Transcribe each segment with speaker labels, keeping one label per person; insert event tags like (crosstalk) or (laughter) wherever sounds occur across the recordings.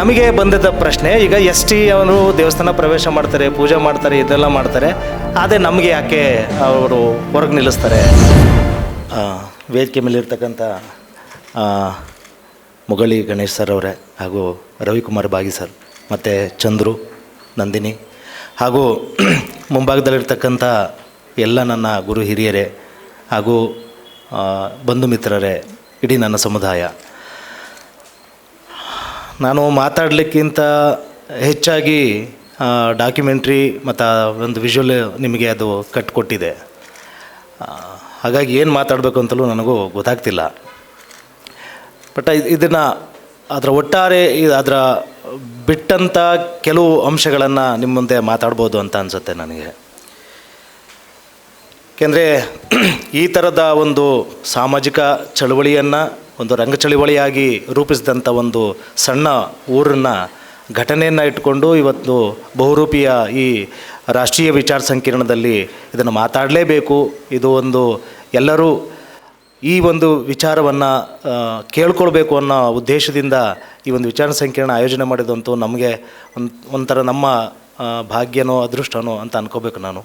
Speaker 1: ನಮಗೆ ಬಂದಿದ್ದ ಪ್ರಶ್ನೆ ಈಗ ಎಸ್ ಟಿ ಅವರು ದೇವಸ್ಥಾನ ಪ್ರವೇಶ ಮಾಡ್ತಾರೆ ಪೂಜೆ ಮಾಡ್ತಾರೆ ಇದೆಲ್ಲ ಮಾಡ್ತಾರೆ ಅದೇ ನಮಗೆ ಯಾಕೆ ಅವರು ಹೊರಗೆ ನಿಲ್ಲಿಸ್ತಾರೆ? ವೇದಿಕೆ ಮೇಲಿರ್ತಕ್ಕಂಥ ಆ, ಮುಗಳಿ ಗಣೇಶ್ ಸರ್ ಅವರೇ ಹಾಗೂ ರವಿಕುಮಾರ್ ಬಾಗಿ ಸರ್ ಮತ್ತು ಚಂದ್ರು ನಂದಿನಿ ಹಾಗೂ (clears throat) ಮುಂಭಾಗದಲ್ಲಿರ್ತಕ್ಕಂಥ ಎಲ್ಲ ನನ್ನ ಗುರು ಹಿರಿಯರೇ ಹಾಗೂ ಬಂಧು ಮಿತ್ರರೇ ಇಡೀ ನನ್ನ ಸಮುದಾಯ. ನಾನು ಮಾತಾಡಲಿಕ್ಕಿಂತ ಹೆಚ್ಚಾಗಿ ಡಾಕ್ಯುಮೆಂಟ್ರಿ ಮತ್ತು ಒಂದು ವಿಜುವಲ್ ನಿಮಗೆ ಅದು ಕಟ್ಕೊಟ್ಟಿದೆ. ಹಾಗಾಗಿ ಏನು ಮಾತಾಡಬೇಕು ಅಂತಲೂ ನನಗೂ ಗೊತ್ತಾಗ್ತಿಲ್ಲ. ಬಟ್ ಇದನ್ನು ಅದರ ಒಟ್ಟಾರೆ ಅದರ ಬಿಟ್ಟಂಥ ಕೆಲವು ಅಂಶಗಳನ್ನು ನಿಮ್ಮ ಮುಂದೆ ಮಾತಾಡ್ಬೋದು ಅಂತ ಅನಿಸುತ್ತೆ ನನಗೆ. ಏಕೆಂದರೆ ಈ ಥರದ ಒಂದು ಸಾಮಾಜಿಕ ಚಳುವಳಿಯನ್ನು ಒಂದು ರಂಗ ಚಳುವಳಿಯಾಗಿ ರೂಪಿಸಿದಂಥ ಒಂದು ಸಣ್ಣ ಊರನ್ನ ಘಟನೆಯನ್ನು ಇಟ್ಕೊಂಡು ಇವತ್ತು ಬಹುರೂಪಿಯ ಈ ರಾಷ್ಟ್ರೀಯ ವಿಚಾರ ಸಂಕಿರಣದಲ್ಲಿ ಇದನ್ನು ಮಾತಾಡಲೇಬೇಕು. ಇದು ಒಂದು ಎಲ್ಲರೂ ಈ ಒಂದು ವಿಚಾರವನ್ನು ಕೇಳ್ಕೊಳ್ಬೇಕು ಅನ್ನೋ ಉದ್ದೇಶದಿಂದ ಈ ಒಂದು ವಿಚಾರ ಸಂಕಿರಣ ಆಯೋಜನೆ ಮಾಡಿದಂತೂ ನಮಗೆ ಒಂಥರ ನಮ್ಮ ಭಾಗ್ಯನೋ ಅದೃಷ್ಟನೋ ಅಂತ ಅನ್ಕೋಬೇಕು ನಾನು.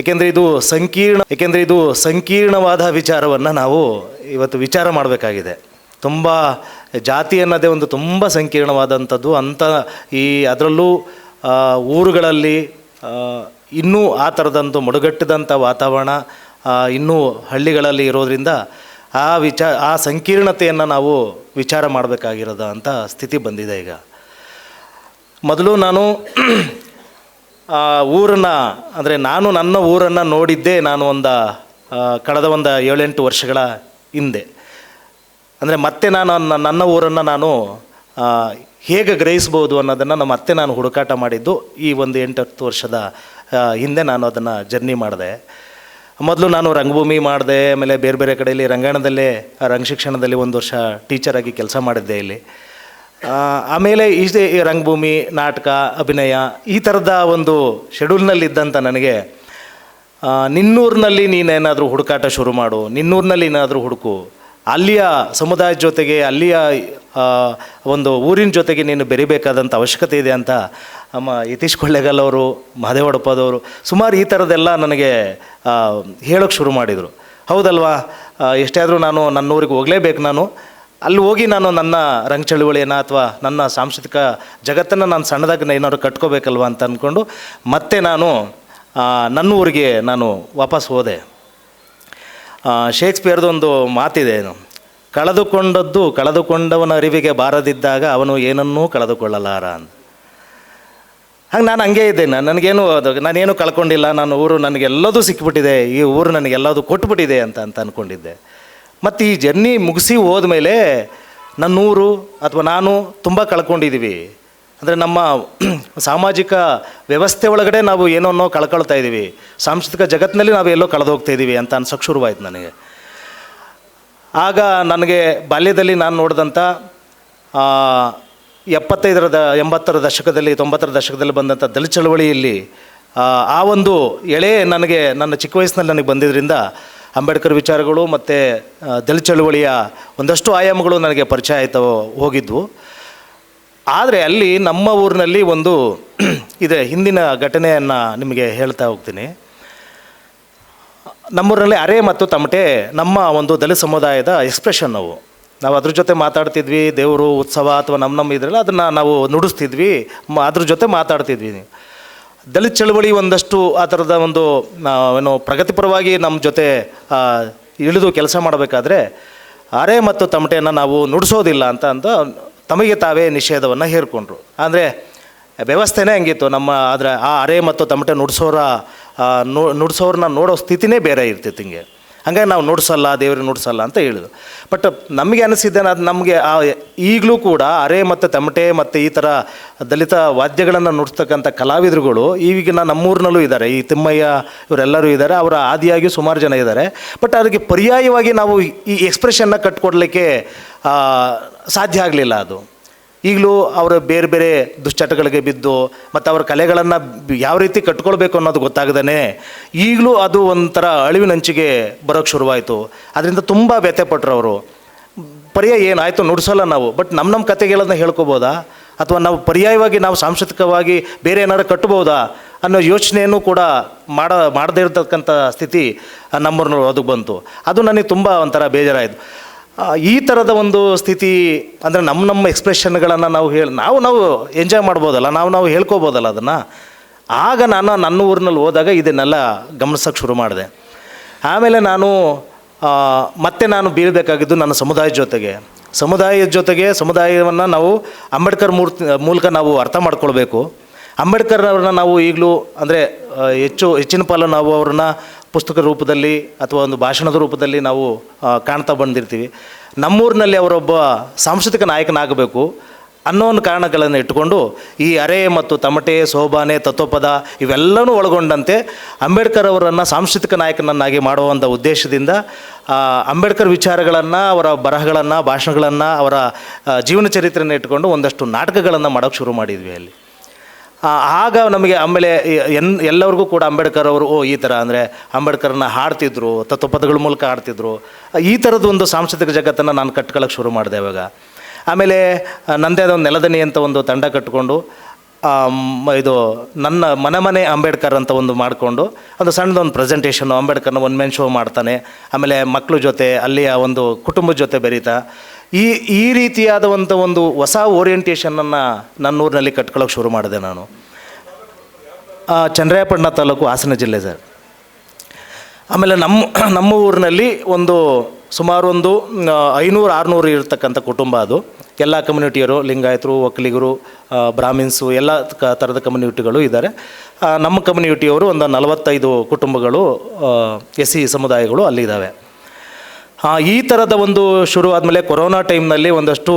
Speaker 1: ಏಕೆಂದರೆ ಇದು ಸಂಕೀರ್ಣ, ಏಕೆಂದರೆ ಇದು ಸಂಕೀರ್ಣವಾದ ವಿಚಾರವನ್ನು ನಾವು ಇವತ್ತು ವಿಚಾರ ಮಾಡಬೇಕಾಗಿದೆ. ತುಂಬ ಜಾತಿ ಅನ್ನೋದೇ ಒಂದು ತುಂಬ ಸಂಕೀರ್ಣವಾದಂಥದ್ದು. ಅಂಥ ಈ ಅದರಲ್ಲೂ ಊರುಗಳಲ್ಲಿ ಇನ್ನೂ ಆ ಥರದಂದು ಮಡುಗಟ್ಟಿದಂಥ ವಾತಾವರಣ ಇನ್ನೂ ಹಳ್ಳಿಗಳಲ್ಲಿ ಇರೋದ್ರಿಂದ ಆ ವಿಚಾ, ಆ ಸಂಕೀರ್ಣತೆಯನ್ನು ನಾವು ವಿಚಾರ ಮಾಡಬೇಕಾಗಿರೋದ ಅಂತ ಸ್ಥಿತಿ ಬಂದಿದೆ ಈಗ. ಮೊದಲು ನಾನು ಆ, ಊರನ್ನು, ಅಂದರೆ ನಾನು ನನ್ನ ಊರನ್ನು ನೋಡಿದ್ದೇ ನಾನು ಒಂದು ಕಳೆದ ಒಂದು ಏಳೆಂಟು ವರ್ಷಗಳ ಹಿಂದೆ. ಅಂದರೆ ಮತ್ತೆ ನಾನು ನನ್ನ- ಊರನ್ನು ನಾನು ಹೇಗೆ ಗ್ರಹಿಸ್ಬೋದು ಅನ್ನೋದನ್ನು ನಮ್ಮ ಮತ್ತೆ ನಾನು ಹುಡುಕಾಟ ಮಾಡಿದ್ದು ಈ ಒಂದು ಎಂಟು ಹತ್ತು ವರ್ಷದ ಹಿಂದೆ ನಾನು ಅದನ್ನು ಜರ್ನಿ ಮಾಡಿದೆ. ಮೊದಲು ನಾನು ರಂಗಭೂಮಿ ಮಾಡಿದೆ, ಆಮೇಲೆ ಬೇರೆ ಬೇರೆ ಕಡೆಯಲ್ಲಿ ರಂಗ ಶಿಕ್ಷಣದಲ್ಲಿ ಒಂದು ವರ್ಷ ಟೀಚರಾಗಿ ಕೆಲಸ ಮಾಡಿದ್ದೆ ಇಲ್ಲಿ. ಆಮೇಲೆ ಇಷ್ಟೇ ಈ ರಂಗಭೂಮಿ, ನಾಟಕ, ಅಭಿನಯ, ಈ ಥರದ ಒಂದು ಶೆಡ್ಯೂಲ್ನಲ್ಲಿದ್ದಂಥ ನನಗೆ ನಿನ್ನೂರಿನಲ್ಲಿ ನೀನೇನಾದರೂ ಹುಡುಕಾಟ ಶುರು ಮಾಡು, ನಿನ್ನೂರಿನಲ್ಲಿ ಏನಾದರೂ ಹುಡುಕು, ಅಲ್ಲಿಯ ಸಮುದಾಯದ ಜೊತೆಗೆ, ಅಲ್ಲಿಯ ಒಂದು ಊರಿನ ಜೊತೆಗೆ ನೀನು ಬೆರಿಬೇಕಾದಂಥ ಅವಶ್ಯಕತೆ ಇದೆ ಅಂತ ನಮ್ಮ ಯತೀಶ್ ಕೊಳ್ಳೇಗಲ್ ಅವರು ಮಹದೇವ ಒಡಪದವರು ಸುಮಾರು ಈ ಥರದ್ದೆಲ್ಲ ನನಗೆ ಹೇಳೋಕ್ಕೆ ಶುರು ಮಾಡಿದರು. ಹೌದಲ್ವಾ? ಎಷ್ಟೇ ಆದರೂ ನಾನು ನನ್ನೂರಿಗೆ ಹೋಗಲೇಬೇಕು ನಾನು. ಅಲ್ಲಿ ಹೋಗಿ ನಾನು ನನ್ನ ರಂಗ ಚಳುವಳಿಯನ್ನು ಅಥವಾ ನನ್ನ ಸಾಂಸ್ಕೃತಿಕ ಜಗತ್ತನ್ನು ನಾನು ಸಣ್ಣದಾಗಿ ಏನಾದ್ರು ಕಟ್ಕೋಬೇಕಲ್ವ ಅಂತ ಅಂದ್ಕೊಂಡು ಮತ್ತೆ ನಾನು ನನ್ನ ಊರಿಗೆ ನಾನು ವಾಪಸ್ ಹೋದೆ. ಆ, ಶೇಕ್ಸ್ಪಿಯರ್ದು ಒಂದು ಮಾತಿದೆ ಏನು ಕಳೆದುಕೊಂಡದ್ದು ಕಳೆದುಕೊಂಡವನ ಅರಿವಿಗೆ ಬಾರದಿದ್ದಾಗ ಅವನು ಏನನ್ನೂ ಕಳೆದುಕೊಳ್ಳಲಾರ ಅಂತ. ಹಂಗೆ ನಾನು ಹಂಗೆ ಇದ್ದೇನೆ ನಾನು ನನಗೇನು ಅದು ನಾನೇನು ಕಳ್ಕೊಂಡಿಲ್ಲ ನಾನು ಊರು ನನಗೆಲ್ಲದೂ ಸಿಕ್ಕಿಬಿಟ್ಟಿದೆ ಈ ಊರು ನನಗೆಲ್ಲದೂ ಕೊಟ್ಬಿಟ್ಟಿದೆ ಅಂತ ಅಂತ ಅಂದ್ಕೊಂಡಿದ್ದೆ ಮತ್ತು ಈ ಜರ್ನಿ ಮುಗಿಸಿ ಹೋದ್ಮೇಲೆ ನನ್ನ ಊರು ಅಥವಾ ನಾನು ತುಂಬ ಕಳ್ಕೊಂಡಿದ್ದೀವಿ ಅಂದರೆ ನಮ್ಮ (clears throat) ಸಾಮಾಜಿಕ ವ್ಯವಸ್ಥೆ ಒಳಗಡೆ ನಾವು ಏನೋ ಕಳ್ಕೊಳ್ತಾ ಇದ್ದೀವಿ ಸಾಂಸ್ಕೃತಿಕ ಜಗತ್ತಿನಲ್ಲಿ ನಾವು ಎಲ್ಲೋ ಕಳೆದು ಹೋಗ್ತಾ ಇದ್ದೀವಿ ಅಂತ ಅನ್ಸೋಕ್ಕೆ ಶುರುವಾಯ್ತು ನನಗೆ. ಆಗ ನನಗೆ ಬಾಲ್ಯದಲ್ಲಿ ನಾನು ನೋಡಿದಂಥ ಎಪ್ಪತ್ತೈದರ ದ ಎಂಬತ್ತರ ದಶಕದಲ್ಲಿ, ತೊಂಬತ್ತರ ದಶಕದಲ್ಲಿ ಬಂದಂಥ ದಲಿತ ಚಳವಳಿಯಲ್ಲಿ, ಆ ಒಂದು ಎಳೆ ನನಗೆ, ನನ್ನ ಚಿಕ್ಕ ವಯಸ್ಸಿನಲ್ಲಿ ನನಗೆ ಬಂದಿದ್ದರಿಂದ ಅಂಬೇಡ್ಕರ್ ವಿಚಾರಗಳು ಮತ್ತು ದಲಿತ ಚಳುವಳಿಯ ಒಂದಷ್ಟು ಆಯಾಮಗಳು ನನಗೆ ಪರಿಚಯ ಆಯ್ತು ಹೋಗಿದ್ವು. ಆದರೆ ಅಲ್ಲಿ ನಮ್ಮ ಊರಿನಲ್ಲಿ ಒಂದು (clears throat) ಇದೆ, ಹಿಂದಿನ ಘಟನೆಯನ್ನು ನಿಮಗೆ ಹೇಳ್ತಾ ಹೋಗ್ತೀನಿ. ನಮ್ಮೂರಿನಲ್ಲಿ ಅರೆ ಮತ್ತು ತಮಟೆ, ನಮ್ಮ ಒಂದು ದಲಿತ ಸಮುದಾಯದ ಎಕ್ಸ್ಪ್ರೆಷನ್ ನಾವು ನಾವು ಅದ್ರ ಜೊತೆ ಮಾತಾಡ್ತಿದ್ವಿ, ದೇವರು, ಉತ್ಸವ ಅಥವಾ ನಮ್ಮ ನಮ್ಮ ಇದರಲ್ಲ ಅದನ್ನು ನಾವು ನುಡಿಸ್ತಿದ್ವಿ ಅದ್ರ ಜೊತೆ ಮಾತಾಡ್ತಿದ್ವಿ. ದಲಿತ ಚಳವಳಿ ಒಂದಷ್ಟು ಆ ಥರದ ಒಂದು ಏನು ಪ್ರಗತಿಪರವಾಗಿ ನಮ್ಮ ಜೊತೆ ಇಳಿದು ಕೆಲಸ ಮಾಡಬೇಕಾದ್ರೆ ಅರೆ ಮತ್ತು ತಮಟೆಯನ್ನು ನಾವು ನುಡಿಸೋದಿಲ್ಲ ಅಂತ ಅಂತ ತಮಗೆ ತಾವೇ ನಿಷೇಧವನ್ನು ಹೇರಿಕೊಂಡ್ರು. ಅಂದರೆ ವ್ಯವಸ್ಥೆನೇ ಹಂಗಿತ್ತು. ನಮ್ಮ ಆದರೆ ಆ ಅರೆ ಮತ್ತು ತಮಟೆ ನುಡಿಸೋರ ನುಡ್ಸೋರನ್ನ ನೋಡೋ ಸ್ಥಿತಿನೇ ಬೇರೆ ಇರ್ತಿತ್ತು ಹಿಂಗೆ. ಹಂಗಾಗಿ ನಾವು ನುಡ್ಸಲ್ಲ, ದೇವ್ರಿಗೆ ನುಡ್ಸಲ್ಲ ಅಂತ ಹೇಳಿದ್ರು. ಬಟ್ ನಮಗೆ ಅನಿಸಿದ್ದೇನೆ, ಅದು ನಮಗೆ ಆ ಈಗಲೂ ಕೂಡ ಅರೆ ಮತ್ತು ತಮಟೆ ಮತ್ತು ಈ ಥರ ದಲಿತ ವಾದ್ಯಗಳನ್ನು ನುಡಿಸ್ತಕ್ಕಂಥ ಕಲಾವಿದರುಗಳು, ಈಗಿನ ನಮ್ಮೂರಿನಲ್ಲೂ ಇದ್ದಾರೆ. ಈ ತಿಮ್ಮಯ್ಯ ಇವರೆಲ್ಲರೂ ಇದ್ದಾರೆ, ಅವರ ಆದಿಯಾಗಿ ಸುಮಾರು ಜನ ಇದ್ದಾರೆ. ಬಟ್ ಅದಕ್ಕೆ ಪರ್ಯಾಯವಾಗಿ ನಾವು ಈ ಎಕ್ಸ್ಪ್ರೆಷನ್ನ ಕಟ್ಕೊಡ್ಲಿಕ್ಕೆ ಸಾಧ್ಯ ಆಗಲಿಲ್ಲ ಅದು. ಈಗಲೂ ಅವರು ಬೇರೆ ಬೇರೆ ದುಶ್ಚಟಗಳಿಗೆ ಬಿದ್ದು ಮತ್ತು ಅವರ ಕಲೆಗಳನ್ನು ಯಾವ ರೀತಿ ಕಟ್ಕೊಳ್ಬೇಕು ಅನ್ನೋದು ಗೊತ್ತಾಗದೇ ಈಗಲೂ ಅದು ಒಂಥರ ಅಳಿವಿನಂಚಿಗೆ ಬರೋಕ್ಕೆ ಶುರುವಾಯಿತು. ಅದರಿಂದ ತುಂಬ ವ್ಯಥೆಪಟ್ಟರು ಅವರು. ಪರ್ಯಾಯ ಏನಾಯಿತು ನುಡಿಸೋಲ್ಲ ನಾವು. ಬಟ್ ನಮ್ಮ ನಮ್ಮ ಕತೆಗಳನ್ನ ಹೇಳ್ಕೊಬೋದಾ? ಅಥವಾ ನಾವು ಪರ್ಯಾಯವಾಗಿ ನಾವು ಸಾಂಸ್ಕೃತಿಕವಾಗಿ ಬೇರೆ ಏನಾದ್ರು ಕಟ್ಬೋದಾ? ಅನ್ನೋ ಯೋಚನೆಯನ್ನು ಕೂಡ ಮಾಡ, ಮಾಡದೇ ಇರತಕ್ಕಂಥ ಸ್ಥಿತಿ ನಮ್ಮೂರಿನ ಅದಕ್ಕೆ ಬಂತು. ಅದು ನನಗೆ ತುಂಬ ಒಂಥರ ಬೇಜಾರಾಯಿತು. ಈ ಥರದ ಒಂದು ಸ್ಥಿತಿ ಅಂದರೆ ನಮ್ಮ ನಮ್ಮ ಎಕ್ಸ್ಪ್ರೆಷನ್ಗಳನ್ನು ನಾವು ಹೇಳಿ, ನಾವು ನಾವು ಎಂಜಾಯ್ ಮಾಡ್ಬೋದಲ್ಲ, ನಾವು ನಾವು ಹೇಳ್ಕೊಬೋದಲ್ಲ ಅದನ್ನು? ಆಗ ನಾನು ನನ್ನ ಊರಿನಲ್ಲಿ ಹೋದಾಗ ಇದನ್ನೆಲ್ಲ ಗಮನಿಸೋಕ್ಕೆ ಶುರು ಮಾಡಿದೆ. ಆಮೇಲೆ ನಾನು ಮತ್ತೆ ನಾನು ಬೀಳಬೇಕಾಗಿದ್ದು ನನ್ನ ಸಮುದಾಯದ ಜೊತೆಗೆ. ಸಮುದಾಯದ ಜೊತೆಗೆ ಸಮುದಾಯವನ್ನು ನಾವು ಅಂಬೇಡ್ಕರ್ ಮೂರ್ತಿ, ಮೂಲಕ ನಾವು ಅರ್ಥ ಮಾಡ್ಕೊಳ್ಬೇಕು. ಅಂಬೇಡ್ಕರ್ ಅವ್ರನ್ನ ನಾವು ಈಗಲೂ ಅಂದರೆ ಹೆಚ್ಚು, ಹೆಚ್ಚಿನ ಪಾಲು ನಾವು ಅವ್ರನ್ನ ಪುಸ್ತಕ ರೂಪದಲ್ಲಿ ಅಥವಾ ಒಂದು ಭಾಷಣದ ರೂಪದಲ್ಲಿ ನಾವು ಕಾಣ್ತಾ ಬಂದಿರ್ತೀವಿ. ನಮ್ಮೂರಿನಲ್ಲಿ ಅವರೊಬ್ಬ ಸಾಂಸ್ಕೃತಿಕ ನಾಯಕನಾಗಬೇಕು ಅನ್ನೋ ಒಂದು ಕಾರಣಗಳನ್ನು ಇಟ್ಟುಕೊಂಡು ಈ ಅರೆ ಮತ್ತು ತಮಟೆ, ಸೋಬಾನೆ, ತತ್ವಪದ ಇವೆಲ್ಲವೂ ಒಳಗೊಂಡಂತೆ ಅಂಬೇಡ್ಕರ್ ಅವರನ್ನು ಸಾಂಸ್ಕೃತಿಕ ನಾಯಕನನ್ನಾಗಿ ಮಾಡುವಂಥ ಉದ್ದೇಶದಿಂದ ಅಂಬೇಡ್ಕರ್ ವಿಚಾರಗಳನ್ನು, ಅವರ ಬರಹಗಳನ್ನು, ಭಾಷಣಗಳನ್ನು, ಅವರ ಜೀವನ ಚರಿತ್ರೆಯನ್ನು ಇಟ್ಕೊಂಡು ಒಂದಷ್ಟು ನಾಟಕಗಳನ್ನು ಮಾಡೋಕ್ಕೆ ಶುರು ಮಾಡಿದ್ವಿ ಅಲ್ಲಿ. ಆಗ ನಮಗೆ ಆಮೇಲೆ ಎನ್, ಎಲ್ಲರಿಗೂ ಕೂಡ ಅಂಬೇಡ್ಕರ್ ಅವರು, ಓ, ಈ ಥರ ಅಂದರೆ ಅಂಬೇಡ್ಕರ್ನ ಹಾಡ್ತಿದ್ರು, ತತ್ವಪದಗಳ ಮೂಲಕ ಹಾಡ್ತಿದ್ರು. ಈ ಥರದ ಒಂದು ಸಾಂಸ್ಕೃತಿಕ ಜಗತ್ತನ್ನು ನಾನು ಕಟ್ಕೊಳ್ಳೋಕೆ ಶುರು ಮಾಡಿದೆ ಇವಾಗ. ಆಮೇಲೆ ನಂದೇ ನನ್ನದೇ ಆದ ಒಂದು ನೆಲದನಿ ಅಂತ ಒಂದು ತಂಡ ಕಟ್ಟಿಕೊಂಡು ಇದು ನನ್ನ ಮನೆ ಮನೆ ಅಂಬೇಡ್ಕರ್ ಅಂತ ಒಂದು ಮಾಡಿಕೊಂಡು, ಒಂದು ಸಣ್ಣದೊಂದು ಪ್ರೆಸೆಂಟೇಷನು ಅಂಬೇಡ್ಕರ್ನ ಒನ್ ಮೆನ್ ಶೋ ಮಾಡ್ತಾನೆ. ಆಮೇಲೆ ಮಕ್ಕಳ ಜೊತೆ, ಅಲ್ಲಿಯ ಒಂದು ಕುಟುಂಬದ ಜೊತೆ ಬೆರೀತಾ ಈ ಈ ರೀತಿಯಾದವಂಥ ಒಂದು ಹೊಸ ಓರಿಯೆಂಟೇಷನನ್ನು ನನ್ನ ಊರಿನಲ್ಲಿ ಕಟ್ಕೊಳ್ಳೋಕೆ ಶುರು ಮಾಡಿದೆ ನಾನು. ಚಂದ್ರಾಯಪಟ್ಟಣ ತಾಲೂಕು ಹಾಸನ ಜಿಲ್ಲೆ ಸರ್. ಆಮೇಲೆ ನಮ್ಮ ನಮ್ಮ ಊರಿನಲ್ಲಿ ಒಂದು ಸುಮಾರು ಒಂದು ಐನೂರು, ಆರುನೂರು ಇರತಕ್ಕಂಥ ಕುಟುಂಬ ಅದು. ಎಲ್ಲ ಕಮ್ಯುನಿಟಿಯರು ಲಿಂಗಾಯತರು ಒಕ್ಕಲಿಗರು ಬ್ರಾಹ್ಮಿನ್ಸು, ಎಲ್ಲ ಕ ಥರದ ಕಮ್ಯುನಿಟಿಗಳು ಇದ್ದಾರೆ. ನಮ್ಮ ಕಮ್ಯುನಿಟಿಯವರು ಒಂದು ನಲವತ್ತೈದು ಕುಟುಂಬಗಳು ಎಸ್ ಸಿ ಸಮುದಾಯಗಳು ಅಲ್ಲಿದ್ದಾವೆ ಈ ಥರದ ಒಂದು ಶುರು ಆದಮೇಲೆ ಕೊರೋನಾ ಟೈಮ್ನಲ್ಲಿ ಒಂದಷ್ಟು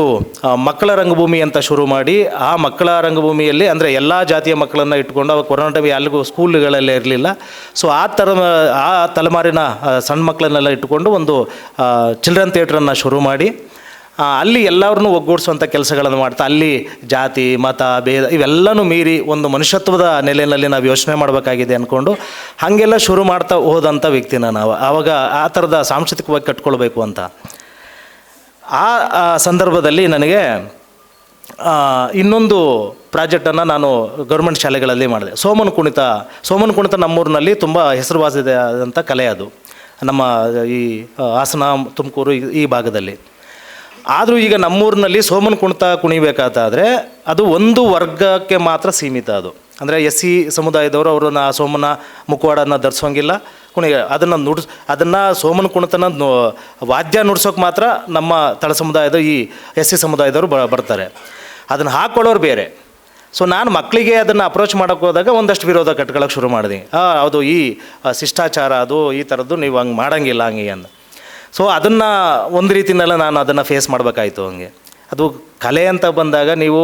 Speaker 1: ಮಕ್ಕಳ ರಂಗಭೂಮಿ ಅಂತ ಶುರು ಮಾಡಿ, ಆ ಮಕ್ಕಳ ರಂಗಭೂಮಿಯಲ್ಲಿ ಅಂದರೆ ಎಲ್ಲ ಜಾತಿಯ ಮಕ್ಕಳನ್ನು ಇಟ್ಕೊಂಡು ಅವಾಗ ಕೊರೋನಾ ಟೈಮ್ ಎಲ್ಲಿಗೂ ಸ್ಕೂಲ್ಗಳಲ್ಲೇ ಇರಲಿಲ್ಲ. ಸೊ ಆ ಥರ ಆ ತಲೆಮಾರಿನ ಸಣ್ಣ ಮಕ್ಕಳನ್ನೆಲ್ಲ ಇಟ್ಟುಕೊಂಡು ಒಂದು ಚಿಲ್ಡ್ರನ್ ಥಿಯೇಟ್ರನ್ನು ಶುರು ಮಾಡಿ ಅಲ್ಲಿ ಎಲ್ಲರನ್ನೂ ಒಗ್ಗೂಡಿಸುವಂಥ ಕೆಲಸಗಳನ್ನು ಮಾಡ್ತಾ, ಅಲ್ಲಿ ಜಾತಿ, ಮತ, ಭೇದ ಇವೆಲ್ಲನೂ ಮೀರಿ ಒಂದು ಮನುಷ್ಯತ್ವದ ನೆಲೆಯಲ್ಲಿ ನಾವು ಯೋಚನೆ ಮಾಡಬೇಕಾಗಿದೆ ಅಂದ್ಕೊಂಡು ಹಾಗೆಲ್ಲ ಶುರು ಮಾಡ್ತಾ ಹೋದಂಥ ವ್ಯಕ್ತಿನ ನಾವು. ಆವಾಗ ಆ ಥರದ ಸಾಂಸ್ಕೃತಿಕವಾಗಿ ಕಟ್ಕೊಳ್ಬೇಕು ಅಂತ. ಆ ಸಂದರ್ಭದಲ್ಲಿ ನನಗೆ ಇನ್ನೊಂದು ಪ್ರಾಜೆಕ್ಟನ್ನು ನಾನು ಗೌರ್ಮೆಂಟ್ ಶಾಲೆಗಳಲ್ಲಿ ಮಾಡಿದೆ. ಸೋಮನ್ ಕುಣಿತ ಸೋಮನ್ ಕುಣಿತ ನಮ್ಮೂರಿನಲ್ಲಿ ತುಂಬ ಹೆಸರುವಾಸಿಯಾದಂಥ ಕಲೆ ಅದು. ನಮ್ಮ ಈ ಹಾಸನ, ತುಮಕೂರು ಈ ಭಾಗದಲ್ಲಿ. ಆದರೂ ಈಗ ನಮ್ಮೂರಿನಲ್ಲಿ ಸೋಮನ್ ಕುಣಿತ ಕುಣಿಬೇಕಾದ್ರೆ ಅದು ಒಂದು ವರ್ಗಕ್ಕೆ ಮಾತ್ರ ಸೀಮಿತ ಅದು. ಅಂದರೆ ಎಸ್ ಸಿ ಸಮುದಾಯದವರು ಅವರನ್ನು ಆ ಸೋಮನ ಮುಖವಾಡನ್ನು ಧರಿಸೋಂಗಿಲ್ಲ ಕುಣಿ ಅದನ್ನು ನುಡ್ಸ್ ಅದನ್ನು ಸೋಮನ ಕುಣಿತನ ವಾದ್ಯ ನುಡ್ಸೋಕೆ ಮಾತ್ರ ನಮ್ಮ ತಳ ಸಮುದಾಯದ ಈ ಎಸ್ ಸಿ ಸಮುದಾಯದವರು ಬ ಬರ್ತಾರೆ. ಅದನ್ನು ಹಾಕ್ಕೊಳ್ಳೋರು ಬೇರೆ. ಸೊ ನಾನು ಮಕ್ಕಳಿಗೆ ಅದನ್ನು ಅಪ್ರೋಚ್ ಮಾಡೋಕ್ಕೆ ಹೋದಾಗ ಒಂದಷ್ಟು ವಿರೋಧ ಕಟ್ಕೊಳ್ಳೋಕೆ ಶುರು ಮಾಡಿದೆ. ಅದು ಈ ಶಿಷ್ಟಾಚಾರ ಅದು ಈ ಥರದ್ದು ನೀವು ಹಂಗೆ ಮಾಡೋಂಗಿಲ್ಲ ಹಂಗೆ ಅಂತ ಸೊ ಅದನ್ನು ಒಂದು ರೀತಿಯಲ್ಲ ನಾನು ಅದನ್ನು ಫೇಸ್ ಮಾಡಬೇಕಾಯ್ತು ಹಂಗೆ. ಅದು ಕಲೆ ಅಂತ ಬಂದಾಗ ನೀವು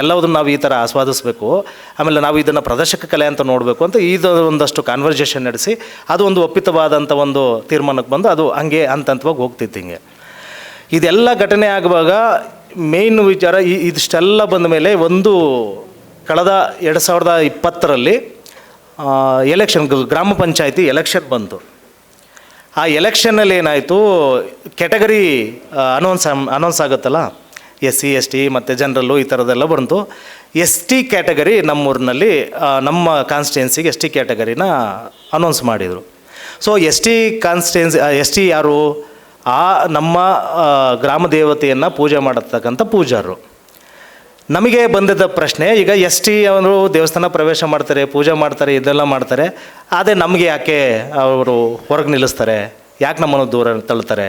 Speaker 1: ಎಲ್ಲವುದನ್ನು ನಾವು ಈ ಥರ ಆಸ್ವಾದಿಸಬೇಕು. ಆಮೇಲೆ ನಾವು ಇದನ್ನು ಪ್ರದರ್ಶಕ ಕಲೆ ಅಂತ ನೋಡಬೇಕು ಅಂತ ಇದು ಒಂದಷ್ಟು ಕಾನ್ವರ್ಜೇಷನ್ ನಡೆಸಿ, ಅದು ಒಂದು ಒಪ್ಪಿತವಾದಂಥ ಒಂದು ತೀರ್ಮಾನಕ್ಕೆ ಬಂದು ಅದು ಹಂಗೆ ಹಂತ ಹಂತವಾಗಿ ಹೋಗ್ತಿತ್ತು ಹಿಂಗೆ. ಇದೆಲ್ಲ ಘಟನೆ ಆಗುವಾಗ ಮೇಯ್ನ್ ವಿಚಾರ ಈ, ಇದಿಷ್ಟೆಲ್ಲ ಬಂದ ಮೇಲೆ ಒಂದು ಕಳೆದ ಎರಡು ಸಾವಿರದ ಇಪ್ಪತ್ತರಲ್ಲಿ ಎಲೆಕ್ಷನ್ ಗ್ರಾಮ ಪಂಚಾಯಿತಿ ಎಲೆಕ್ಷನ್ ಬಂತು. ಆ ಎಲೆಕ್ಷನ್ನಲ್ಲಿ ಏನಾಯಿತು? ಕೆಟಗರಿ ಅನೌನ್ಸ್ ಅನೌನ್ಸ್ ಆಗುತ್ತಲ್ಲ? ಎಸ್ ಸಿ ಎಸ್ ಟಿ ಮತ್ತು ಜನರಲ್ಲು ಈ ಥರದ್ದೆಲ್ಲ ಬಂತು. ಎಸ್ ಟಿ ಕ್ಯಾಟಗರಿ ನಮ್ಮೂರಿನಲ್ಲಿ ನಮ್ಮ ಕಾನ್ಸ್ಟಿಟ್ಯೆನ್ಸಿಗೆ ಎಸ್ ಟಿ ಕ್ಯಾಟಗರಿನ ಅನೌನ್ಸ್ ಮಾಡಿದರು. So S T constituency S T ಯಾರು? ಆ, ನಮ್ಮ ಗ್ರಾಮ ದೇವತೆಯನ್ನು ಪೂಜೆ ಮಾಡತಕ್ಕಂಥ ಪೂಜಾರರು. ನಮಗೆ ಬಂದಿದ್ದ ಪ್ರಶ್ನೆ, ಈಗ ಎಸ್ ಟಿ ಅವರು ದೇವಸ್ಥಾನ ಪ್ರವೇಶ ಮಾಡ್ತಾರೆ, ಪೂಜೆ ಮಾಡ್ತಾರೆ, ಇದೆಲ್ಲ ಮಾಡ್ತಾರೆ, ಆದರೆ ನಮಗೆ ಯಾಕೆ ಅವರು ಹೊರಗೆ ನಿಲ್ಲಿಸ್ತಾರೆ? ಯಾಕೆ ನಮ್ಮನ್ನು ದೂರ ತಳ್ತಾರೆ?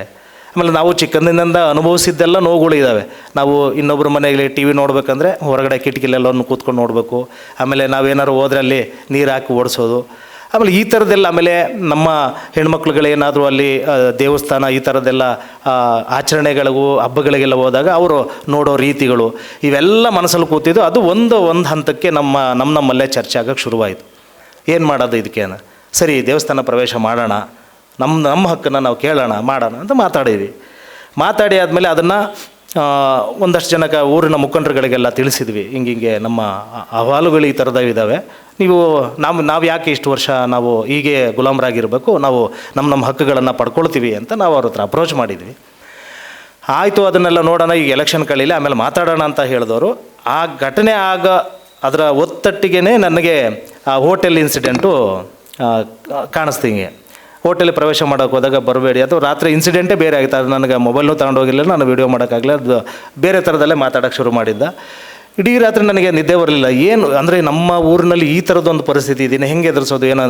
Speaker 1: ಆಮೇಲೆ ನಾವು ಚಿಕ್ಕಂದಿನಿಂದ ಅನುಭವಿಸಿದ್ದೆಲ್ಲ ನೋವುಗಳು ಇದ್ದಾವೆ ನಾವು ಇನ್ನೊಬ್ಬರ ಮನೆಯಲ್ಲಿ ಟಿ ವಿ ನೋಡಬೇಕಂದ್ರೆ ಹೊರಗಡೆ ಕಿಟಕಿಲೆಲ್ಲವನ್ನು ಕೂತ್ಕೊಂಡು ನೋಡಬೇಕು. ಆಮೇಲೆ ನಾವೇನಾದ್ರು ಹೋದ್ರೆ ಅಲ್ಲಿ ನೀರು ಹಾಕಿ ಓಡಿಸೋದು. ಆಮೇಲೆ ಈ ಥರದ್ದೆಲ್ಲ ಆಮೇಲೆ ನಮ್ಮ ಹೆಣ್ಮಕ್ಳುಗಳೇನಾದರೂ ಅಲ್ಲಿ ದೇವಸ್ಥಾನ ಈ ಥರದ್ದೆಲ್ಲ ಆಚರಣೆಗಳಿಗೂ ಹಬ್ಬಗಳಿಗೆಲ್ಲ ಹೋದಾಗ ಅವರು ನೋಡೋ ರೀತಿಗಳು ಇವೆಲ್ಲ ಮನಸ್ಸಲ್ಲಿ ಕೂತಿದ್ದು ಅದು ಒಂದು ಒಂದು ಹಂತಕ್ಕೆ ನಮ್ಮ ನಮ್ಮ ನಮ್ಮಲ್ಲೇ ಚರ್ಚೆ ಆಗೋಕ್ಕೆ ಶುರುವಾಯಿತು. ಏನು ಮಾಡೋದು ಇದಕ್ಕೆ ಸರಿ, ದೇವಸ್ಥಾನ ಪ್ರವೇಶ ಮಾಡೋಣ ನಮ್ಮ ನಮ್ಮ ಹಕ್ಕನ್ನು ನಾವು ಕೇಳೋಣ, ಮಾಡೋಣ ಅಂತ ಮಾತಾಡಿದ್ವಿ. ಮಾತಾಡಿ ಆದಮೇಲೆ ಅದನ್ನು ಒಂದಷ್ಟು ಜನಕ್ಕೆ ಊರಿನ ಮುಖಂಡರುಗಳಿಗೆಲ್ಲ ತಿಳಿಸಿದ್ವಿ, ಹಿಂಗೆ ಹಿಂಗೆ ನಮ್ಮ ಅಹವಾಲುಗಳು ಈ ಥರದ ಇದ್ದಾವೆ. ನೀವು, ನಾವು ನಾವು ಯಾಕೆ ಇಷ್ಟು ವರ್ಷ ನಾವು ಹೀಗೆ ಗುಲಾಮರಾಗಿರಬೇಕು, ನಾವು ನಮ್ಮ ನಮ್ಮ ಹಕ್ಕುಗಳನ್ನು ಪಡ್ಕೊಳ್ತೀವಿ ಅಂತ ನಾವು ಅವ್ರ ಹತ್ರ ಅಪ್ರೋಚ್ ಮಾಡಿದ್ವಿ. ಆಯಿತು, ಅದನ್ನೆಲ್ಲ ನೋಡೋಣ, ಈಗ ಎಲೆಕ್ಷನ್ ಕಳೀಲಿ, ಆಮೇಲೆ ಮಾತಾಡೋಣ ಅಂತ ಹೇಳಿದವರು. ಆ ಘಟನೆ ಆಗ ಅದರ ಒತ್ತಟ್ಟಿಗೆ ನನಗೆ ಆ ಹೋಟೆಲ್ ಇನ್ಸಿಡೆಂಟು ಕಾಣಿಸ್ತಿಂಗೆ. ಹೋಟೆಲಿಗೆ ಪ್ರವೇಶ ಮಾಡೋಕೆ ಹೋದಾಗ ಬರಬೇಡಿ. ಅಥವಾ ರಾತ್ರಿ ಇನ್ಸಿಡೆಂಟೇ ಬೇರೆ ಆಗಿತ್ತು. ಅದು ನನಗೆ ಮೊಬೈಲ್ನೂ ತಗೊಂಡೋಗಿಲ್ಲ ನಾನು ವೀಡಿಯೋ ಮಾಡೋಕ್ಕಾಗಲಿಲ್ಲ. ಅದು ಬೇರೆ ಥರದಲ್ಲೇ ಮಾತಾಡೋಕ್ಕೆ ಶುರು ಮಾಡಿದ್ದ. ಇಡೀ ರಾತ್ರಿ ನನಗೆ ನಿದ್ದೆ ಬರಲಿಲ್ಲ. ಏನು ಅಂದರೆ ನಮ್ಮ ಊರಿನಲ್ಲಿ ಈ ಥರದ್ದೊಂದು ಪರಿಸ್ಥಿತಿ ಇದೀನಿ ಹೆಂಗೆ ಎದುರಿಸೋದು, ಏನೋ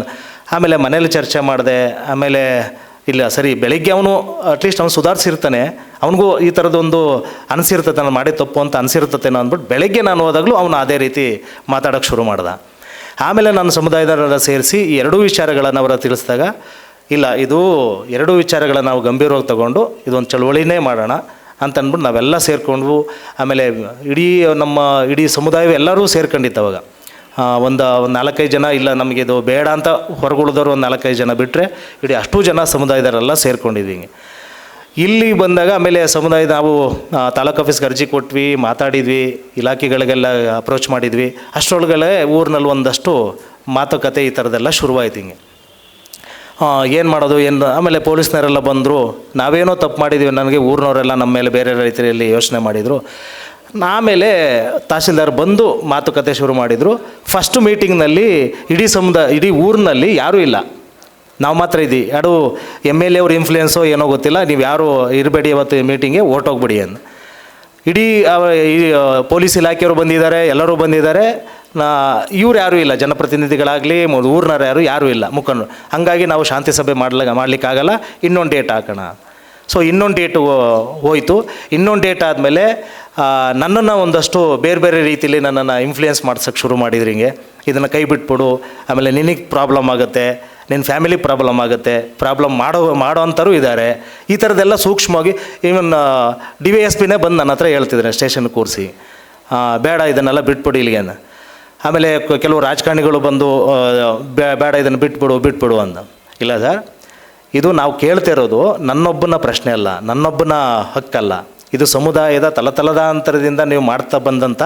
Speaker 1: ಆಮೇಲೆ ಮನೇಲಿ ಚರ್ಚೆ ಮಾಡಿದೆ. ಆಮೇಲೆ ಇಲ್ಲ, ಸರಿ, ಬೆಳಿಗ್ಗೆ ಅವನು ಅಟ್ಲೀಸ್ಟ್ ಅವನು ಸುಧಾರಿಸಿರ್ತಾನೆ. ಅವನಿಗೂ ಈ ಥರದೊಂದು ಅನಿಸಿರ್ತತೆ, ನಾನು ಮಾಡಿ ತಪ್ಪು ಅಂತ ಅನಿಸಿರ್ತತೇನೋ ಅಂದ್ಬಿಟ್ಟು ಬೆಳಗ್ಗೆ ನಾನು ಹೋದಾಗಲೂ ಅವನು ಅದೇ ರೀತಿ ಮಾತಾಡೋಕ್ಕೆ ಶುರು ಮಾಡ್ದೆ. ಆಮೇಲೆ ನಾನು ಸಮುದಾಯದವರೆಲ್ಲ ಸೇರಿಸಿ ಎರಡೂ ವಿಚಾರಗಳನ್ನು ಅವರ ತಿಳಿಸಿದಾಗ ಇಲ್ಲ, ಇದು ಎರಡೂ ವಿಚಾರಗಳನ್ನು ನಾವು ಗಂಭೀರವಾಗಿ ತಗೊಂಡು ಇದೊಂದು ಚಳುವಳಿನೇ ಮಾಡೋಣ ಅಂತ ಅಂದ್ಬಿಟ್ಟು ನಾವೆಲ್ಲ ಸೇರಿಕೊಂಡ್ವು. ಆಮೇಲೆ ಇಡೀ ನಮ್ಮ ಇಡೀ ಸಮುದಾಯವೇ ಎಲ್ಲರೂ ಸೇರ್ಕೊಂಡಿತ್ತು ಅವಾಗ. ಒಂದು ಒಂದು ನಾಲ್ಕೈದು ಜನ, ಇಲ್ಲ ನಮಗೆ ಇದು ಬೇಡ ಅಂತ ಹೊರಗುಳಿದವರು ಒಂದು ನಾಲ್ಕೈದು ಜನ ಬಿಟ್ಟರೆ ಇಡೀ ಅಷ್ಟು ಜನ ಸಮುದಾಯದವರೆಲ್ಲ ಸೇರ್ಕೊಂಡಿದ್ದೀವಿ. ಇಲ್ಲಿ ಬಂದಾಗ ಆಮೇಲೆ ಸಮುದಾಯ ನಾವು ತಾಲೂಕು ಆಫೀಸ್ಗೆ ಅರ್ಜಿ ಕೊಟ್ವಿ, ಮಾತಾಡಿದ್ವಿ, ಇಲಾಖೆಗಳಿಗೆಲ್ಲ ಅಪ್ರೋಚ್ ಮಾಡಿದ್ವಿ. ಅಷ್ಟರೊಳಗಡೆ ಊರಿನಲ್ಲಿ ಒಂದಷ್ಟು ಮಾತುಕತೆ ಈ ಥರದ್ದೆಲ್ಲ ಶುರುವಾಯ್ತು ಹಿಂಗೆ. ಏನು ಮಾಡೋದು, ಏನು ಆಮೇಲೆ ಪೊಲೀಸ್ನವರೆಲ್ಲ ಬಂದರು. ನಾವೇನೋ ತಪ್ಪು ಮಾಡಿದ್ದೀವಿ ನನಗೆ ಊರಿನವರೆಲ್ಲ ನಮ್ಮ ಮೇಲೆ ಬೇರೆ ರೀತಿಯಲ್ಲಿ ಯೋಚನೆ ಮಾಡಿದರು. ಆಮೇಲೆ ತಹಸೀಲ್ದಾರ್ ಬಂದು ಮಾತುಕತೆ ಶುರು ಮಾಡಿದರು. ಫಸ್ಟ್ ಮೀಟಿಂಗ್ನಲ್ಲಿ ಇಡೀ ಸಮುದಾಯ ಇಡೀ ಊರಿನಲ್ಲಿ ಯಾರೂ ಇಲ್ಲ. ನಾವು ಮಾತ್ರ ಇದ್ದೀವಿ ಯಾರು ಎಂ ಎಲ್ ಎ ಅವ್ರ ಇನ್ಫ್ಲೂಯೆನ್ಸೋ ಏನೋ ಗೊತ್ತಿಲ್ಲ. ನೀವು ಯಾರು ಇರಬೇಡಿ ಅವತ್ತು ಮೀಟಿಂಗ್ಗೆ ಓಟೋಗ್ಬಿಡಿ ಅಂತ ಇಡೀ ಪೊಲೀಸ್ ಇಲಾಖೆಯವರು ಬಂದಿದ್ದಾರೆ, ಎಲ್ಲರೂ ಬಂದಿದ್ದಾರೆ. ನಾ, ಇವ್ರು ಯಾರೂ ಇಲ್ಲ. ಜನಪ್ರತಿನಿಧಿಗಳಾಗಲಿ ಊರಿನವ್ರು ಯಾರು, ಯಾರೂ ಇಲ್ಲ. ಮುಖಂಡರು. ಹಾಗಾಗಿ ನಾವು ಶಾಂತಿ ಸಭೆ ಮಾಡ್ಲಾಗ, ಮಾಡಲಿಕ್ಕಾಗಲ್ಲ. ಇನ್ನೊಂದು ಡೇಟ್ ಹಾಕೋಣ. ಸೊ ಇನ್ನೊಂದು ಡೇಟು ಹೋಯಿತು. ಇನ್ನೊಂದು ಡೇಟ್ ಆದಮೇಲೆ ನನ್ನನ್ನು ಒಂದಷ್ಟು ಬೇರೆ ಬೇರೆ ರೀತಿಯಲ್ಲಿ ನನ್ನನ್ನು ಇನ್ಫ್ಲೂಯೆನ್ಸ್ ಮಾಡ್ಸೋಕ್ಕೆ ಶುರು ಮಾಡಿದ್ರಿ ಹಿಂಗೆ. ಇದನ್ನು ಕೈ ಬಿಟ್ಬಿಡು. ಆಮೇಲೆ ನಿನಗೆ ಪ್ರಾಬ್ಲಮ್ ಆಗುತ್ತೆ. ನಿನ್ನ ಫ್ಯಾಮಿಲಿ ಪ್ರಾಬ್ಲಮ್ ಆಗುತ್ತೆ. ಪ್ರಾಬ್ಲಮ್ ಮಾಡೋ ಮಾಡೋ ಅಂಥವ್ರು ಇದ್ದಾರೆ ಈ ಥರದ್ದೆಲ್ಲ ಸೂಕ್ಷ್ಮವಾಗಿ even D V S P ಬಂದು ನನ್ನ ಹತ್ರ ಹೇಳ್ತಿದ್ದಾರೆ ಸ್ಟೇಷನ್ ಕೂರಿಸಿ. ಬೇಡ, ಇದನ್ನೆಲ್ಲ ಬಿಟ್ಬಿಡಿ ಇಲ್ಲಿಗೆ. ಆಮೇಲೆ ಕೆಲವು ರಾಜಕಾರಣಿಗಳು ಬಂದು ಬೇಡ ಇದನ್ನು ಬಿಟ್ಬಿಡು ಬಿಟ್ಬಿಡು ಅಂತ ಇಲ್ಲ ಸರ್, ಇದು ನಾವು ಕೇಳ್ತಿರೋದು ನನ್ನೊಬ್ಬನ ಪ್ರಶ್ನೆ ಅಲ್ಲ, ನನ್ನೊಬ್ಬನ ಹಕ್ಕಲ್ಲ. ಇದು ಸಮುದಾಯದ ತಲತಲದಾಂತರದಿಂದ ನೀವು ಮಾಡ್ತಾ ಬಂದಂಥ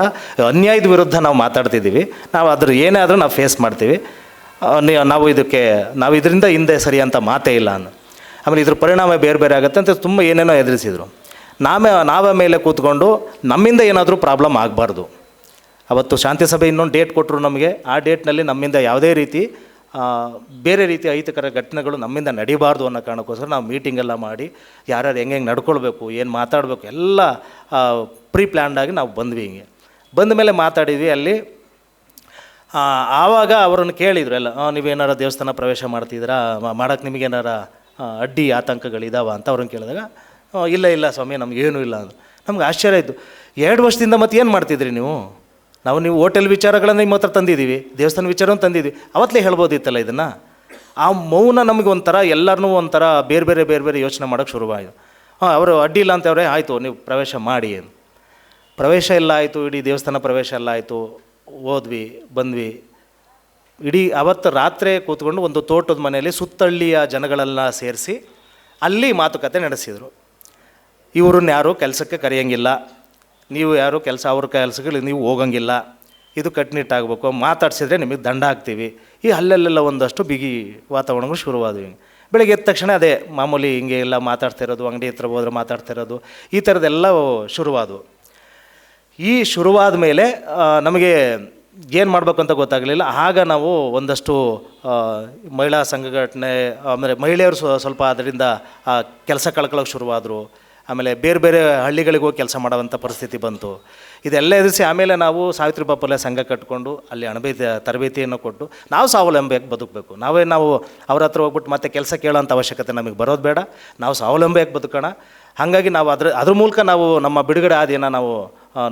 Speaker 1: ಅನ್ಯಾಯದ ವಿರುದ್ಧ ನಾವು ಮಾತಾಡ್ತಿದ್ದೀವಿ. ನಾವು ಅದ್ರ ಏನೇ ಆದರೂ ನಾವು ಫೇಸ್ ಮಾಡ್ತೀವಿ. ನಾವು ಇದಕ್ಕೆ, ನಾವು ಇದರಿಂದ ಹಿಂದೆ ಸರಿ ಅಂತ ಮಾತೇ ಇಲ್ಲ ಅನ್ನು ಆಮೇಲೆ ಇದ್ರ ಪರಿಣಾಮ ಬೇರೆ ಬೇರೆ ಆಗುತ್ತೆ ಅಂತ ತುಂಬ ಏನೇನೋ ಎದುರಿಸಿದರು ನಾವೇ ನಾವೇ ಮೇಲೆ ಕೂತ್ಕೊಂಡು ನಮ್ಮಿಂದ ಏನಾದರೂ ಪ್ರಾಬ್ಲಮ್ ಆಗಬಾರ್ದು. ಅವತ್ತು ಶಾಂತಿ ಸಭೆ ಇನ್ನೊಂದು ಡೇಟ್ ಕೊಟ್ಟರು ನಮಗೆ. ಆ ಡೇಟ್ನಲ್ಲಿ ನಮ್ಮಿಂದ ಯಾವುದೇ ರೀತಿ ಬೇರೆ ರೀತಿ ಅಹಿತಕರ ಘಟನೆಗಳು ನಮ್ಮಿಂದ ನಡೀಬಾರ್ದು ಅನ್ನೋ ಕಾರಣಕ್ಕೋಸ್ಕರ ನಾವು ಮೀಟಿಂಗ್ ಎಲ್ಲ ಮಾಡಿ, ಯಾರ್ಯಾರು ಹೆಂಗೆ ಹೆಂಗೆ ನಡ್ಕೊಳ್ಬೇಕು, ಏನು ಮಾತಾಡಬೇಕು, ಎಲ್ಲ ಪ್ರೀ ಪ್ಲ್ಯಾಂಡಾಗಿ ನಾವು ಬಂದ್ವಿ ಹಿಂಗೆ. ಬಂದ ಮೇಲೆ ಮಾತಾಡಿದ್ವಿ, ಅಲ್ಲಿ ಆವಾಗ ಅವರನ್ನು ಕೇಳಿದರು ಎಲ್ಲ ನೀವೇನಾರ ದೇವಸ್ಥಾನ ಪ್ರವೇಶ ಮಾಡ್ತಿದ್ದೀರಾ? ಮಾಡೋಕ್ಕೆ ನಿಮಗೇನಾರ ಅಡ್ಡಿ ಆತಂಕಗಳಿದಾವ? ಅಂತ ಅವ್ರನ್ನ ಕೇಳಿದಾಗ ಇಲ್ಲ ಇಲ್ಲ ಸ್ವಾಮಿ, ನಮಗೇನೂ ಇಲ್ಲ. ಅಂದ್ರು ನಮ್ಗೆ ಆಶ್ಚರ್ಯ ಆಯಿತು, ಎರಡು ವರ್ಷದಿಂದ ಮತ್ತೆ ಏನು ಮಾಡ್ತಿದ್ರಿ ನೀವು? ನಾವು ನೀವು ಹೋಟೆಲ್ ವಿಚಾರಗಳನ್ನು ನಿಮ್ಮ ಹತ್ರ ತಂದಿದ್ದೀವಿ, ದೇವಸ್ಥಾನ ವಿಚಾರವನ್ನು ತಂದಿದ್ವಿ ಅವತ್ತಲೇ ಹೇಳ್ಬೋದಿತ್ತಲ್ಲ ಇದನ್ನು? ಆ ಮೌನ ನಮಗೆ ಒಂಥರ ಎಲ್ಲರನ್ನೂ ಒಂಥರ ಬೇರೆ ಬೇರೆ ಬೇರೆ ಬೇರೆ ಯೋಚನೆ ಮಾಡೋಕ್ಕೆ ಶುರುವಾಯಿತು. ಹಾಂ, ಅವರು ಅಡ್ಡಿ ಇಲ್ಲ ಅಂತವ್ರೆ, ಆಯಿತು, ನೀವು ಪ್ರವೇಶ ಮಾಡಿ ಪ್ರವೇಶ ಎಲ್ಲ ಆಯಿತು, ಇಡೀ ದೇವಸ್ಥಾನ ಪ್ರವೇಶ ಎಲ್ಲ ಆಯಿತು, ಹೋದ್ವಿ, ಬಂದ್ವಿ. ಇಡೀ ಅವತ್ತು ರಾತ್ರಿ ಕೂತ್ಕೊಂಡು ಒಂದು ತೋಟದ ಮನೆಯಲ್ಲಿ ಸುತ್ತಳ್ಳಿಯ ಜನಗಳೆಲ್ಲ ಸೇರಿಸಿ ಅಲ್ಲಿ ಮಾತುಕತೆ ನಡೆಸಿದರು. ಇವ್ರನ್ನ ಯಾರೂ ಕೆಲಸಕ್ಕೆ ಕರೆಯಂಗಿಲ್ಲ. ನೀವು ಯಾರು ಕೆಲಸ ಅವ್ರ ಕೆಲಸಗಳು ನೀವು ಹೋಗಂಗಿಲ್ಲ. ಇದು ಕಟ್ನಿಟ್ಟಾಗಬೇಕು. ಮಾತಾಡ್ಸಿದ್ರೆ ನಿಮಗೆ ದಂಡ ಹಾಕ್ತೀವಿ. ಈ ಅಲ್ಲೆಲ್ಲೆಲ್ಲ ಒಂದಷ್ಟು ಬಿಗಿ ವಾತಾವರಣಗಳು ಶುರುವಾದ್ವಿ. ಬೆಳಗ್ಗೆ ಎದ್ದ ತಕ್ಷಣ ಅದೇ ಮಾಮೂಲಿ ಹಿಂಗೆ ಎಲ್ಲ ಮಾತಾಡ್ತಾ ಇರೋದು ಅಂಗಡಿ ಹತ್ರ ಹೋದ್ರೆ ಮಾತಾಡ್ತಾ ಇರೋದು ಈ ಥರದ್ದೆಲ್ಲ ಶುರುವಾದವು. ಈ ಶುರುವಾದ ಮೇಲೆ ನಮಗೆ ಏನು ಮಾಡಬೇಕು ಅಂತ ಗೊತ್ತಾಗಲಿಲ್ಲ. ಆಗ ನಾವು ಒಂದಷ್ಟು ಮಹಿಳಾ ಸಂಘಟನೆ ಆಮೇಲೆ ಮಹಿಳೆಯರು ಸ್ವ- ಸ್ವಲ್ಪ ಅದರಿಂದ ಕೆಲಸ ಕಳ್ಕೊಳ್ಳೋಕೆ ಶುರುವಾದರು. ಆಮೇಲೆ ಬೇರೆ ಬೇರೆ ಹಳ್ಳಿಗಳಿಗೆ ಕೆಲಸ ಮಾಡೋವಂಥ ಪರಿಸ್ಥಿತಿ ಬಂತು. ಇದೆಲ್ಲ ಎದುರಿಸಿ ಆಮೇಲೆ ನಾವು ಸಾವಿತ್ರಿ ಬಾಪಲೆ ಸಂಘ ಕಟ್ಕೊಂಡು ಅಲ್ಲಿ ಅಣಬೇತಿ ತರಬೇತಿಯನ್ನು ಕೊಟ್ಟು ನಾವು ಸ್ವಾವಲಂಬಿಯಾಗಿ ಬದುಕಬೇಕು. ನಾವೇ ನಾವು ಅವ್ರ ಹತ್ರ ಹೋಗ್ಬಿಟ್ಟು ಮತ್ತೆ ಕೆಲಸ ಕೇಳೋಂಥ ಅವಶ್ಯಕತೆ ನಮಗೆ ಬರೋದು ಬೇಡ. ನಾವು ಸ್ವಾವಲಂಬಿಯಾಗಿ ಬದುಕೋಣ. ಹಾಗಾಗಿ ನಾವು ಅದ್ರ ಅದ್ರ ಮೂಲಕ ನಾವು ನಮ್ಮ ಬಿಡುಗಡೆ ಆದಿಯನ್ನು ನಾವು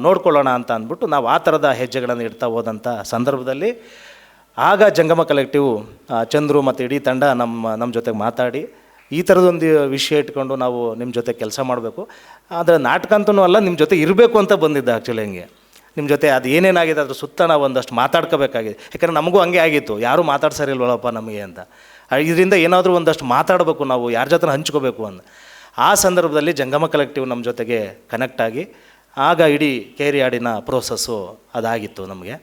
Speaker 1: ನೋಡ್ಕೊಳ್ಳೋಣ ಅಂತ ಅಂದ್ಬಿಟ್ಟು ನಾವು ಆ ಥರದ ಹೆಜ್ಜೆಗಳನ್ನು ಇಡ್ತಾ ಹೋದಂಥ ಸಂದರ್ಭದಲ್ಲಿ ಆಗ ಜಂಗಮ ಕಲೆಕ್ಟಿವ್ ಚಂದ್ರು ಮತ್ತು ಇಡೀ ತಂಡ ನಮ್ಮ ನಮ್ಮ ಜೊತೆಗೆ ಮಾತಾಡಿ ಈ ಥರದೊಂದು ವಿಷಯ ಇಟ್ಕೊಂಡು ನಾವು ನಿಮ್ಮ ಜೊತೆ ಕೆಲಸ ಮಾಡಬೇಕು. ಆದರೆ ನಾಟಕ ಅಂತನೂ ಅಲ್ಲ, ನಿಮ್ಮ ಜೊತೆ ಇರಬೇಕು ಅಂತ ಬಂದಿದ್ದೆ ಆ್ಯಕ್ಚುಲಿ ಹಂಗೆ. ನಿಮ್ಮ ಜೊತೆ ಅದು ಏನೇನಾಗಿದೆ ಅದ್ರ ಸುತ್ತ ನಾವು ಒಂದಷ್ಟು ಮಾತಾಡ್ಕೋಬೇಕಾಗಿದೆ. ಯಾಕಂದರೆ ನಮಗೂ ಹಂಗೆ ಆಗಿತ್ತು. ಯಾರೂ ಮಾತಾಡ್ಸರಿಲ್ವಲ್ಲಪ್ಪ ನಮಗೆ ಅಂತ. ಇದರಿಂದ ಏನಾದರೂ ಒಂದಷ್ಟು ಮಾತಾಡಬೇಕು ನಾವು, ಯಾರ ಜೊತೆ ಹಂಚ್ಕೋಬೇಕು ಅಂತ. ಆ ಸಂದರ್ಭದಲ್ಲಿ ಜಂಗಮ ಕಲೆಕ್ಟಿವ್ ನಮ್ಮ ಜೊತೆಗೆ ಕನೆಕ್ಟ್ ಆಗಿ, ಆಗ ಇಡೀ ಕೇರಿಯಾಡಿನ ಪ್ರೋಸೆಸ್ಸು ಅದಾಗಿತ್ತು ನಮಗೆ.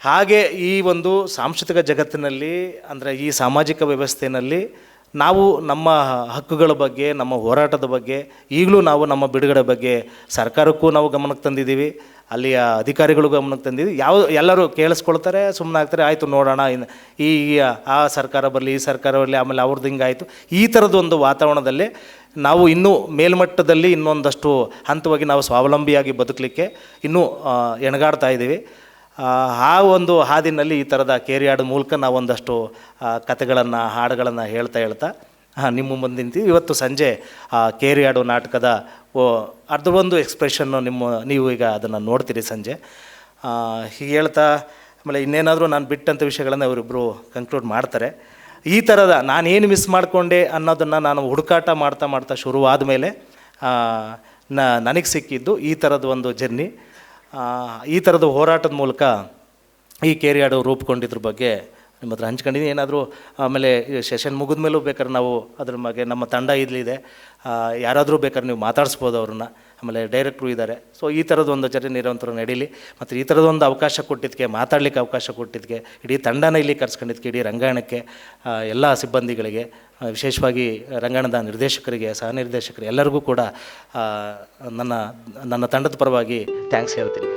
Speaker 1: ಹಾಗೆ ಈ ಒಂದು ಸಾಂಸ್ಕೃತಿಕ ಜಗತ್ತಿನಲ್ಲಿ, ಅಂದರೆ ಈ ಸಾಮಾಜಿಕ ವ್ಯವಸ್ಥೆಯಲ್ಲಿ ನಾವು ನಮ್ಮ ಹಕ್ಕುಗಳ ಬಗ್ಗೆ, ನಮ್ಮ ಹೋರಾಟದ ಬಗ್ಗೆ, ಈಗಲೂ ನಾವು ನಮ್ಮ ಬಿಡುಗಡೆ ಬಗ್ಗೆ ಸರ್ಕಾರಕ್ಕೂ ನಾವು ಗಮನಕ್ಕೆ ತಂದಿದ್ದೀವಿ. ಅಲ್ಲಿಯ ಅಧಿಕಾರಿಗಳು ಗಮನಕ್ಕೆ ತಂದಿದ್ದೀವಿ. ಯಾವ, ಎಲ್ಲರೂ ಕೇಳಿಸ್ಕೊಳ್ತಾರೆ ಸುಮ್ಮನೆ ಆಗ್ತಾರೆ, ಆಯಿತು ನೋಡೋಣ ಇನ್ನು ಈ ಆ ಸರ್ಕಾರ ಬರಲಿ, ಈ ಸರ್ಕಾರ ಬರಲಿ, ಆಮೇಲೆ ಅವ್ರದ್ದು ಹಿಂಗಾಯಿತು ಈ ಥರದೊಂದು ವಾತಾವರಣದಲ್ಲಿ ನಾವು ಇನ್ನೂ ಮೇಲ್ಮಟ್ಟದಲ್ಲಿ ಇನ್ನೊಂದಷ್ಟು ಹಂತವಾಗಿ ನಾವು ಸ್ವಾವಲಂಬಿಯಾಗಿ ಬದುಕಲಿಕ್ಕೆ ಇನ್ನೂ ಎಣಗಾಡ್ತಾ ಇದ್ದೀವಿ. ಆ, ಒಂದು ಹಾದಿನಲ್ಲಿ ಈ ಥರದ ಕೇರಿಯಾಡ ಮೂಲಕ ನಾವು ಒಂದಷ್ಟು ಕತೆಗಳನ್ನು ಹಾಡುಗಳನ್ನು ಹೇಳ್ತಾ ಹೇಳ್ತಾ ನಿಮ್ಮ ಮುಂದೆ ಇವತ್ತು ಸಂಜೆ ಆ ಕೇರಿಯಾಡು ನಾಟಕದ ಓ ಅರ್ಧ ಒಂದು ಎಕ್ಸ್ಪ್ರೆಷನ್ನು ನಿಮ್ಮ ನೀವು ಈಗ ಅದನ್ನು ನೋಡ್ತೀರಿ ಸಂಜೆ. ಹೀಗೆ ಹೇಳ್ತಾ ಆಮೇಲೆ ಇನ್ನೇನಾದರೂ ನಾನು ಬಿಟ್ಟಂಥ ವಿಷಯಗಳನ್ನು ಅವರಿಬ್ಬರು ಕನ್ಕ್ಲೂಡ್ ಮಾಡ್ತಾರೆ. ಈ ಥರದ ನಾನೇನು ಮಿಸ್ ಮಾಡಿಕೊಂಡೆ ಅನ್ನೋದನ್ನು ನಾನು ಹುಡುಕಾಟ ಮಾಡ್ತಾ ಮಾಡ್ತಾ ಶುರುವಾದ ಮೇಲೆ ನನಗೆ ಸಿಕ್ಕಿದ್ದು ಈ ಥರದ ಒಂದು ಜರ್ನಿ ಈ ಥರದ ಹೋರಾಟದ ಮೂಲಕ ಈ ಕೇರಿಯಾಡು ರೂಪುಗೊಂಡಿದ್ರ ಬಗ್ಗೆ ನಿಮ್ಮ ಹತ್ರ ಹಂಚ್ಕೊಂಡಿದ್ದೀನಿ ಏನಾದರೂ ಆಮೇಲೆ ಸೆಷನ್ ಮುಗಿದ ಮೇಲೂ ಬೇಕಾದ್ರೆ ನಾವು ಅದ್ರ ಬಗ್ಗೆ ನಮ್ಮ ತಂಡ ಇಲ್ಲಿದೆ ಯಾರಾದರೂ ಬೇಕಾದ್ರೆ ನೀವು ಮಾತಾಡಿಸ್ಬೋದು ಅವ್ರನ್ನ. ಆಮೇಲೆ ಡೈರೆಕ್ಟ್ರು ಇದ್ದಾರೆ ಸೊ, ಈ ಥರದ ಒಂದು ಜರ್ನಿ ನಿರಂತರ ನಡೀಲಿ. ಮತ್ತು ಈ ಥರದೊಂದು ಅವಕಾಶ ಕೊಟ್ಟಿದ್ದಕ್ಕೆ ಮಾತಾಡಲಿಕ್ಕೆ ಅವಕಾಶ ಕೊಟ್ಟಿದ್ದಕ್ಕೆ ಇಡೀ ತಂಡನ ಇಲ್ಲಿ ಕರ್ಸ್ಕೊಂಡಿದ್ದಕ್ಕೆ ಇಡೀ ರಂಗಾಯಣಕ್ಕೆ ಎಲ್ಲ ಸಿಬ್ಬಂದಿಗಳಿಗೆ ವಿಶೇಷವಾಗಿ ರಂಗಣದ ನಿರ್ದೇಶಕರಿಗೆ ಸಹ ನಿರ್ದೇಶಕರಿಗೆ ಎಲ್ಲರಿಗೂ ಕೂಡ ನನ್ನ ನನ್ನ ತಂಡದ ಪರವಾಗಿ ಥ್ಯಾಂಕ್ಸ್ ಹೇಳ್ತೀನಿ.